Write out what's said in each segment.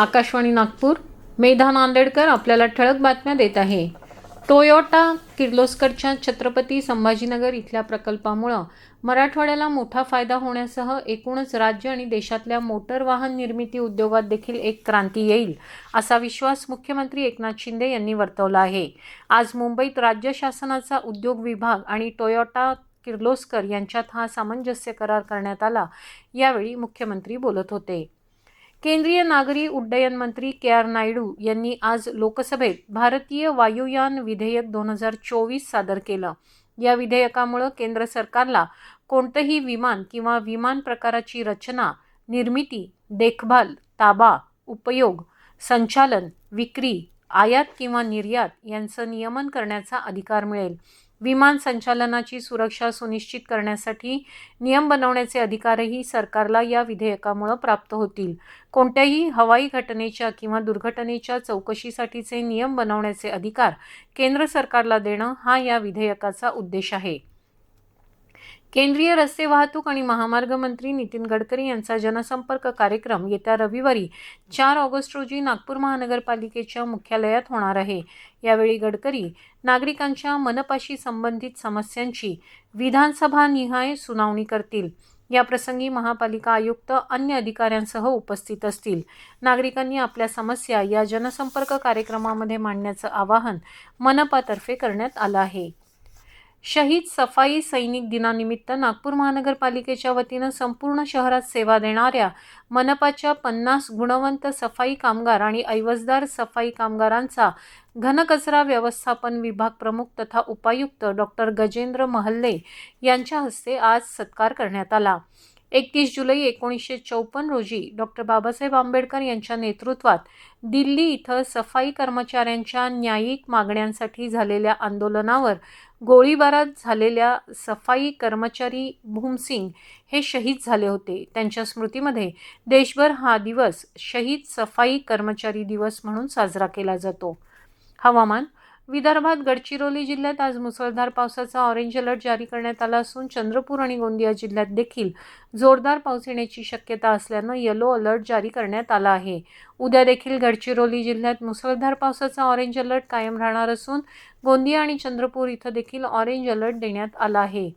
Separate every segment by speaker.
Speaker 1: आकाशवाणी नागपूर मेधा नांदेडकर आपल्याला ठळक बातम्या देत आहे टोयोटा किर्लोस्करच्या छत्रपती संभाजीनगर इथल्या प्रकल्पामुळं मराठवाड्याला मोठा फायदा होण्यासह एकूणच राज्य आणि देशातल्या मोटर वाहन निर्मिती उद्योगात देखील एक क्रांती येईल असा विश्वास मुख्यमंत्री एकनाथ शिंदे यांनी वर्तवला आहे आज मुंबईत राज्य शासनाचा उद्योग विभाग आणि टोयोटा किर्लोस्कर यांच्यात हा सामंजस्य करार करण्यात आला यावेळी मुख्यमंत्री बोलत होते केंद्रीय नागरी उड्डयन मंत्री के आर नायडू यांनी आज लोकसभेत भारतीय वायुयान विधेयक दोन हजार चोवीस सादर केलं या विधेयकामुळं केंद्र सरकारला कोणतंही विमान किंवा विमान प्रकाराची रचना निर्मिती देखभाल ताबा उपयोग संचालन विक्री आयात किंवा निर्यात यांचं नियमन करण्याचा अधिकार मिळेल विमान संचालनाची सुरक्षा सुनिश्चित करण्यासाठी नियम बनवण्याचे अधिकारही सरकारला या विधेयकामुळे प्राप्त होतील कोणत्याही हवाई घटनेच्या किंवा दुर्घटनेच्या चौकशीसाठीचे नियम बनवण्याचे अधिकार केंद्र सरकारला देणं हा या विधेयकाचा उद्देश आहे केंद्रीय रस्ते वाहतूक आणि महामार्ग मंत्री नितीन गडकरी यांचा जनसंपर्क कार्यक्रम येत्या रविवारी चार ऑगस्ट रोजी नागपूर महानगरपालिकेच्या मुख्यालयात होणार आहे यावेळी गडकरी नागरिकांच्या मनपाशी संबंधित समस्यांची विधानसभा निहाय सुनावणी करतील याप्रसंगी महापालिका आयुक्त अन्य अधिकाऱ्यांसह उपस्थित असतील नागरिकांनी आपल्या समस्या या जनसंपर्क कार्यक्रमामध्ये मांडण्याचं आवाहन मनपातर्फे करण्यात आलं आहे शहीद सफाई सैनिक दिनानिमित्त नागपूर महानगरपालिकेच्या वतीनं संपूर्ण शहरात सेवा देणाऱ्या मनपाच्या पन्नास गुणवंत सफाई कामगार आणि ऐवजदार सफाई कामगारांचा घनकचरा व्यवस्थापन विभाग प्रमुख तथा उपायुक्त डॉक्टर गजेंद्र महल्ले यांच्या हस्ते आज सत्कार करण्यात आला एकतीस जुलै एकोणीसशे चौपन्न रोजी डॉक्टर बाबासाहेब आंबेडकर यांच्या नेतृत्वात दिल्ली इथं सफाई कर्मचाऱ्यांच्या न्यायिक मागण्यांसाठी झालेल्या आंदोलनावर गोळीबारात झालेल्या सफाई कर्मचारी भूमसिंग हे शहीद झाले होते त्यांच्या स्मृतीमध्ये देशभर हा दिवस शहीद सफाई कर्मचारी दिवस म्हणून साजरा केला जातो हवामान विदर्भात गडचिरोली जिल्ह्यात आज मुसळधार पावसाचा ऑरेंज अलर्ट जारी करण्यात आला असून चंद्रपूर आणि गोंदिया जिल्ह्यात देखील जोरदार पाऊस येण्याची शक्यता असल्यानं येलो अलर्ट जारी करण्यात आला आहे उद्या देखील गडचिरोली जिल्ह्यात मुसळधार पावसाचा ऑरेंज अलर्ट कायम राहणार असून गोंदिया आणि चंद्रपूर इथं देखील ऑरेंज अलर्ट देण्यात आला आहे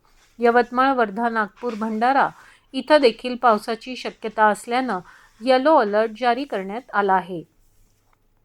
Speaker 1: यवतमाळ वर्धा नागपूर भंडारा इथं देखील पावसाची शक्यता असल्यानं येलो अलर्ट जारी करण्यात आला आहे